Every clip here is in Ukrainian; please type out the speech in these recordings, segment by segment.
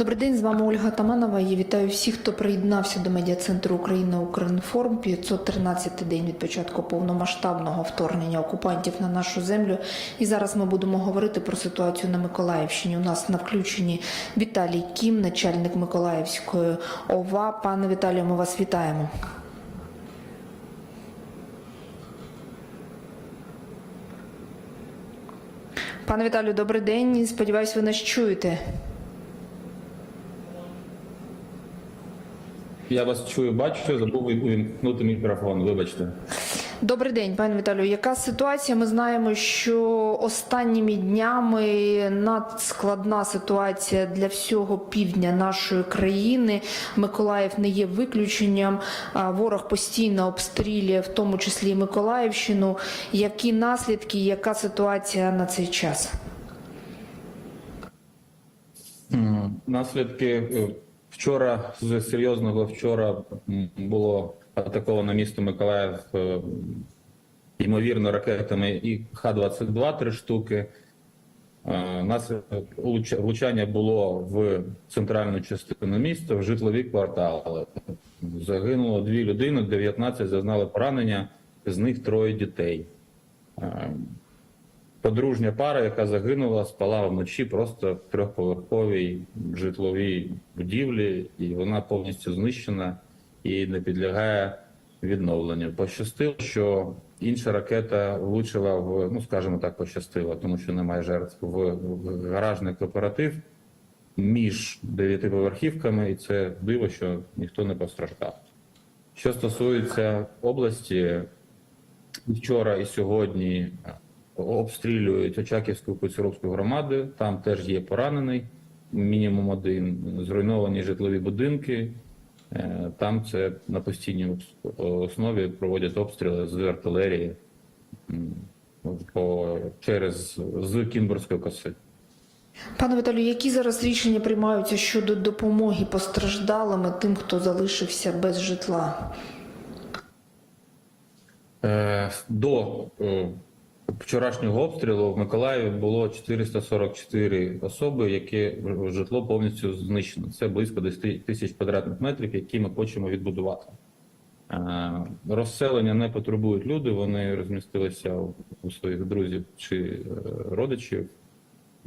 Добрий день, з вами Ольга Таманова. Я вітаю всіх, хто приєднався до медіа-центру Україна Укрінформ. 513 день від початку повномасштабного вторгнення окупантів на нашу землю. І зараз ми будемо говорити про ситуацію на Миколаївщині. У нас на включенні Віталій Кім, начальник Миколаївської ОВА. Пане Віталію, ми вас вітаємо. Пане Віталію, добрий день. Сподіваюсь, ви нас чуєте. Я вас чую, бачу, забув увімкнути мікрофон, вибачте. Добрий день, пане Віталію. Яка ситуація? Ми знаємо, що останніми днями надскладна ситуація для всього півдня нашої країни. Миколаїв не є виключенням. Ворог постійно обстрілює, в тому числі і Миколаївщину. Які наслідки, яка ситуація на цей час? Наслідки е, вчора з серйозного вчора було атаковано місто Миколаїв е, ймовірно ракетами і Х-22 три штуки. Е, Наслідок влучання було в центральну частину міста, в житлові квартали. Загинуло дві людини, 19 зазнали поранення, з них троє дітей. Подружня пара, яка загинула, спала вночі просто в трьохповерховій житловій будівлі, і вона повністю знищена і не підлягає відновленню. Пощастило, що інша ракета влучила в, ну скажімо так, пощастило, тому що немає жертв в гаражний кооператив між дев'ятиповерхівками, і це диво, що ніхто не постраждав. Що стосується області, вчора і сьогодні обстрілюють Очаківську Коцюровську громаду. Там теж є поранений, мінімум один. Зруйновані житлові будинки. Е, Там це на постійній основі проводять обстріли з артилерії по, через з Кінбурзької коси. Пане Віталію, які зараз рішення приймаються щодо допомоги постраждалим тим, хто залишився без житла? Е, До е, вчорашнього обстрілу в Миколаєві було 444 особи, які житло повністю знищено. Це близько 10 тисяч квадратних метрів, які ми хочемо відбудувати. Е, Розселення не потребують люди, вони розмістилися у своїх друзів чи е, родичів.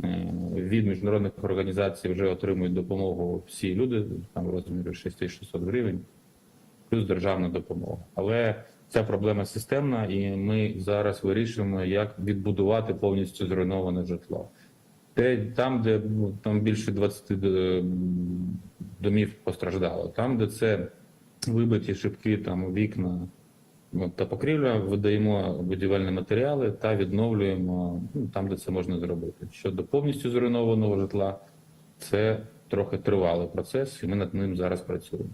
Е, Від міжнародних організацій вже отримують допомогу всі люди, там в розмірі 6600 гривень плюс державна допомога. Але ця проблема системна, і ми зараз вирішуємо, як відбудувати повністю зруйноване житло. Те, там, де ну, там більше 20 домів постраждало, там, де це вибиті шибки, там вікна та покрівля, видаємо будівельні матеріали та відновлюємо ну, там, де це можна зробити. Щодо повністю зруйнованого житла, це трохи тривалий процес, і ми над ним зараз працюємо.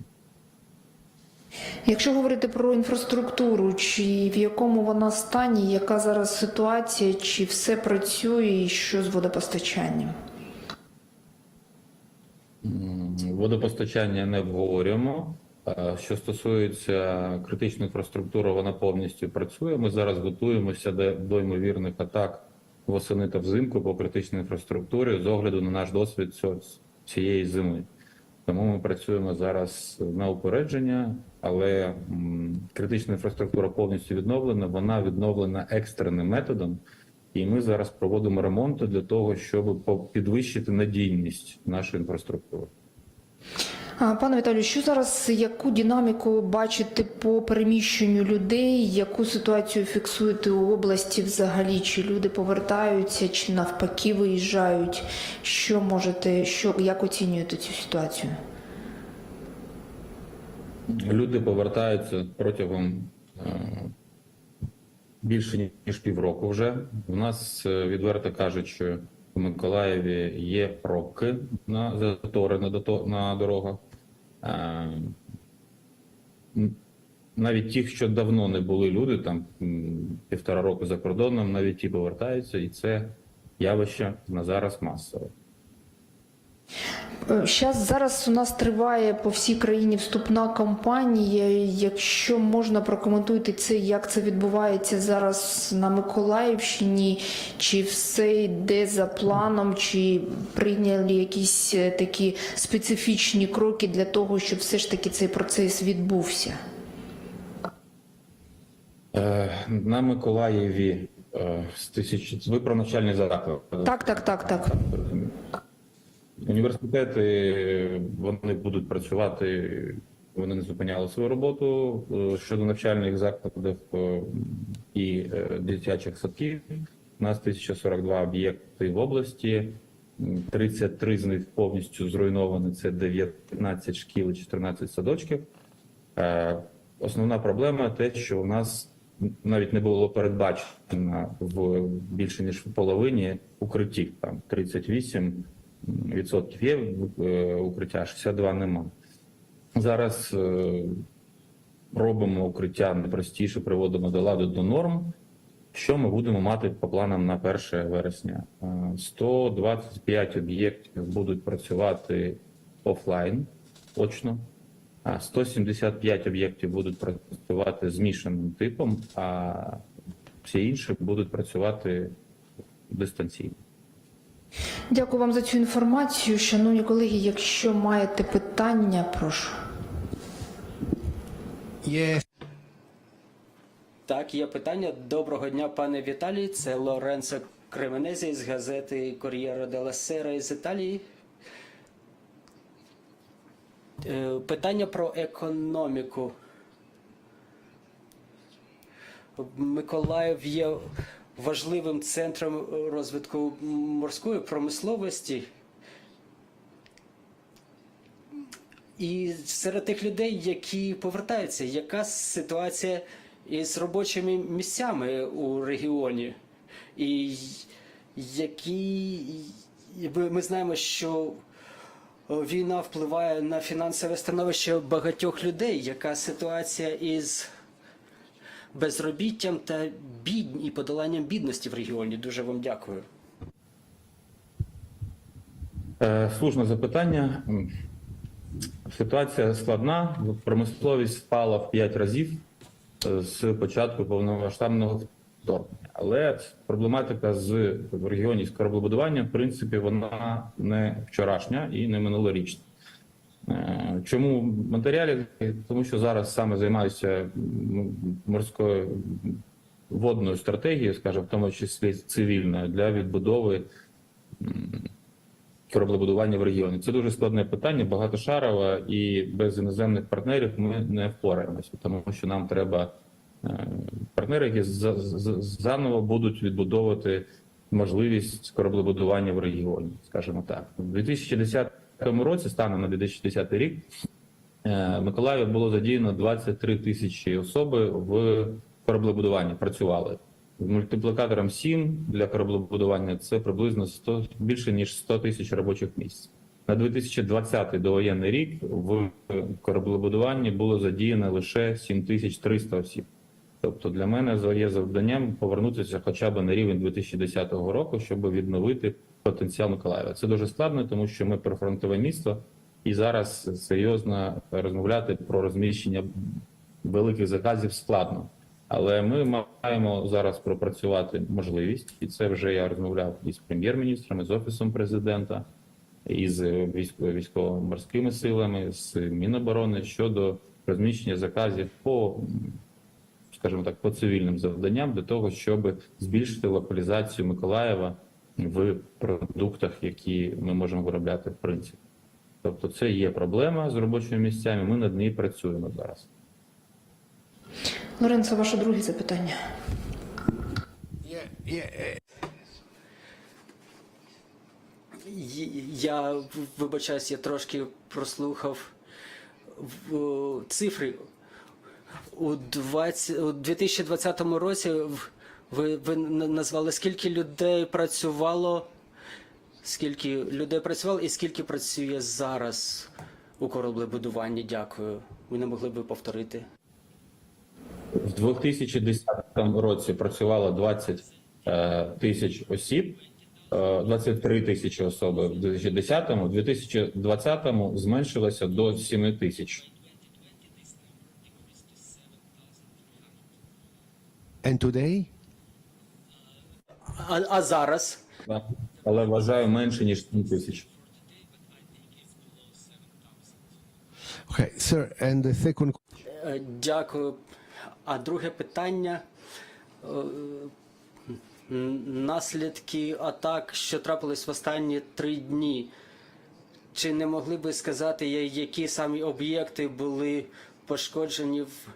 Якщо говорити про інфраструктуру, чи в якому вона стані, яка зараз ситуація, чи все працює, і що з водопостачанням? Водопостачання не обговорюємо. Е, Що стосується критичної інфраструктури, вона повністю працює. Ми зараз готуємося до, ймовірних атак восени та взимку по критичній інфраструктурі з огляду на наш досвід цієї зими. Тому ми працюємо зараз на упередження, але критична інфраструктура повністю відновлена. Вона відновлена екстреним методом, і ми зараз проводимо ремонти для того, щоб підвищити надійність нашої інфраструктури. Пане Віталію, що зараз, яку динаміку бачите по переміщенню людей, яку ситуацію фіксуєте у області взагалі? Чи люди повертаються, чи навпаки виїжджають? Що можете, що як оцінюєте цю ситуацію? Люди повертаються протягом е, більше ніж півроку вже. У нас е, відверто кажуть, що в Миколаєві є пробки на затори на дорогах. Навіть ті, що давно не були люди, там півтора року за кордоном, навіть ті повертаються, і це явище на зараз масове. Зараз зараз у нас триває по всій країні вступна кампанія. Якщо можна прокоментуйте це, як це відбувається зараз на Миколаївщині, чи все йде за планом, чи прийняли якісь е, такі специфічні кроки для того, щоб все ж таки цей процес відбувся? Е, На Миколаєві е, з тисяч... ви про навчальний заклад. Так, так, так, так. Університети вони будуть працювати, вони не зупиняли свою роботу Е, щодо навчальних закладів е, і е, дитячих садків. У нас 1042 об'єкти в області, 33 з них повністю зруйновані. Це 19 шкіл і 14 садочків. Основна проблема те, що у нас навіть не було передбачено в більше ніж в половині укриттів. Там 38 відсотків є е, укриття, 62 нема. Зараз е, робимо укриття найпростіше, приводимо до ладу до норм. Що ми будемо мати по планам на 1 вересня? Е, 125 об'єктів будуть працювати офлайн очно, а 175 об'єктів будуть працювати змішаним типом, а всі інші будуть працювати дистанційно. Дякую вам за цю інформацію. Шановні колеги, якщо маєте питання, прошу. Є Так, є питання. Доброго дня, пане Віталій. Це Лоренцо Кременезі з газети Кор'єро делла Сера із Італії. Е, Питання про економіку. Миколаїв є важливим центром розвитку морської промисловості. І серед тих людей, які повертаються, яка ситуація із робочими місцями у регіоні? І які ми знаємо, що війна впливає на фінансове становище багатьох людей. Яка ситуація із безробіттям та бід... і подоланням бідності в регіоні? Дуже вам дякую. Е, Слушне запитання. Ситуація складна. Промисловість впала в 5 разів е, з початку повномасштабного вторгнення. Але проблематика з в регіоні з кораблебудування, в принципі, вона не вчорашня і не минулорічна. Е, Чому матеріалі? Тому що зараз саме займаюся морською водною стратегією, скажімо, в тому числі цивільною, для відбудови кораблебудування в регіоні. Це дуже складне питання, багатошарове, і без іноземних партнерів ми не впораємося, тому що нам треба е, партнери, які за- за- заново будуть відбудовувати можливість кораблебудування в регіоні, скажімо так. У 2010 році, станом на 2010 рік, е, Миколаїв було задіяно 23 тисячі особи в кораблебудуванні, працювали. Мультиплікатором 7 для кораблебудування це приблизно 100, більше ніж 100 тисяч робочих місць. На 2020 довоєнний рік в кораблебудуванні було задіяно лише 7300 осіб. Тобто для мене є завданням повернутися хоча б на рівень 2010 року, щоб відновити потенціал Миколаєва. Це дуже складно, тому що ми прифронтове місто, і зараз серйозно розмовляти про розміщення великих заказів складно. Але ми маємо зараз пропрацювати можливість, і це вже я розмовляв із прем'єр-міністром, із офісом президента, із військово- військово-морськими силами, з Міноборони щодо розміщення заказів по, скажімо так, по цивільним завданням для того, щоб збільшити локалізацію Миколаєва в продуктах, які ми можемо виробляти в принципі. Тобто, це є проблема з робочими місцями. Ми над нею працюємо зараз. Лоренцо, ваше друге запитання. є, є, е, Я вибачаюсь, я трошки прослухав цифри. У, 20, у 2020 році в- ви, ви назвали, скільки людей працювало, скільки людей працювало і скільки працює зараз у кораблебудуванні. Дякую. Ви не могли б повторити? В 2010 році працювало 20 е, тисяч осіб, е, 23 тисячі особи в 2010-му, в 2020-му зменшилося до 7 тисяч. And today? А, а зараз? Але вважаю менше ніж 7 тисяч. Okay, sir. And the second Е, Дякую. А друге питання. Е, Наслідки атак, що трапились в останні три дні. Чи не могли би сказати, які самі об'єкти були пошкоджені в.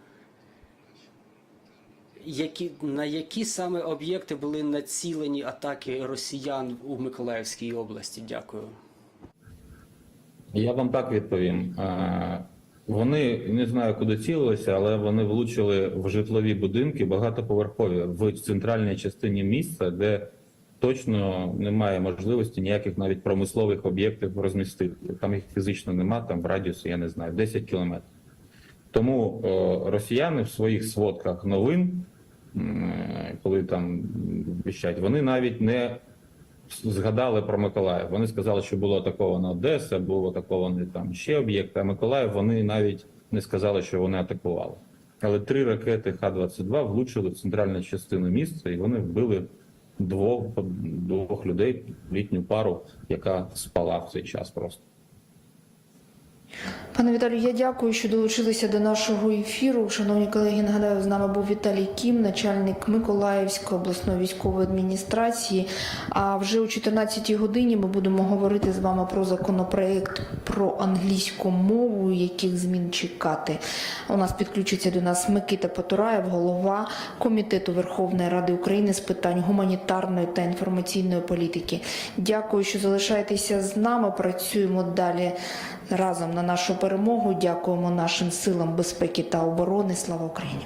Які, на які саме об'єкти були націлені атаки росіян у Миколаївській області? Дякую. Я вам так відповім. Е, Вони не знаю, куди цілилися, але вони влучили в житлові будинки багатоповерхові в центральній частині міста, де точно немає можливості ніяких навіть промислових об'єктів розмістити. Там їх фізично нема, там в радіусі, я не знаю, 10 кілометрів. Тому е, росіяни в своїх сводках новин, коли там віщать, вони навіть не згадали про Миколаїв. Вони сказали, що було атаковано Одеса, було атаковано там ще об'єкти. А Миколаїв вони навіть не сказали, що вони атакували. Але три ракети Х-22 влучили в центральну частину міста, і вони вбили двох, двох людей, літню пару, яка спала в цей час просто. Пане Віталію, я дякую, що долучилися до нашого ефіру. Шановні колеги, нагадаю, з нами був Віталій Кім, начальник Миколаївської обласної військової адміністрації. А вже о 14-й годині ми будемо говорити з вами про законопроект про англійську мову, яких змін чекати. У нас підключиться до нас Микита Потураєв, голова комітету Верховної Ради України з питань гуманітарної та інформаційної політики. Дякую, що залишаєтеся з нами. Працюємо далі разом на нашу перемогу. Дякуємо нашим силам безпеки та оборони. Слава Україні!